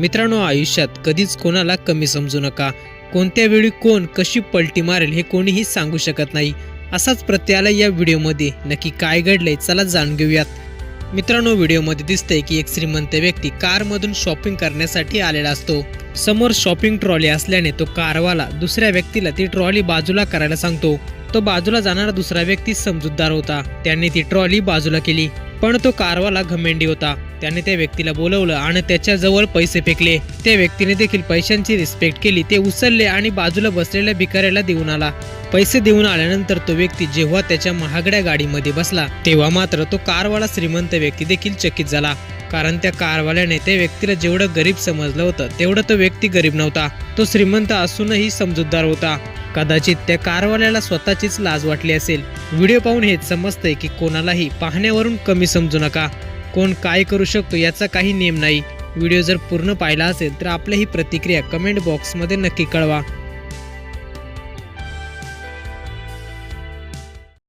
मित्रांनो आयुष्यात कधीच कोणाला कमी समजू नका. कोणत्या वेळी कोण कशी पलटी मारेल हे कोणीही सांगू शकत नाही. असाच प्रत्ययाला या व्हिडिओमध्ये नक्की काय घडलंय चला जाणून घेऊयात. मित्रांनो व्हिडिओमध्ये दिसतंय की एक श्रीमंत व्यक्ती कारमधून शॉपिंग करण्यासाठी आलेला असतो. समोर शॉपिंग ट्रॉली असल्याने तो कारवाला दुसऱ्या व्यक्तीला ती ट्रॉली बाजूला करायला सांगतो. तो बाजूला जाणारा दुसरा व्यक्ती समजूतदार होता. त्याने ती ट्रॉली बाजूला केली. पण तो कारवाला घमेंडी होता. त्याने त्या व्यक्तीला बोलवलं आणि त्याच्याजवळ पैसे फेकले. त्या व्यक्तीने देखील पैशांची रिस्पेक्ट केली ते उचलले आणि बाजूला बसलेल्या भिकाऱ्याला देऊन आला. पैसे देऊन आल्यानंतर तो व्यक्ती जेव्हा त्याच्या महागड्या गाडीमध्ये बसला तेव्हा मात्र तो कारवाला श्रीमंत व्यक्ती देखील चकित झाला. कारण त्या कारवाल्याने त्या व्यक्तीला जेवढं गरीब समजलं होतं तेवढं तो व्यक्ती गरीब नव्हता. तो श्रीमंत असूनही समजूतदार होता. कदाचित त्या कारवाल्याला स्वतःचीच लाज वाटली असेल. व्हिडिओ पाहून हेच समजतंय की कोणालाही पाहण्यावरून कमी समजू नका. कोण काय करू शकतो याचा काही नेम नाही. व्हिडिओ जर पूर्ण पाहिला असेल तर आपल्या ही प्रतिक्रिया कमेंट बॉक्समध्ये नक्की कळवा.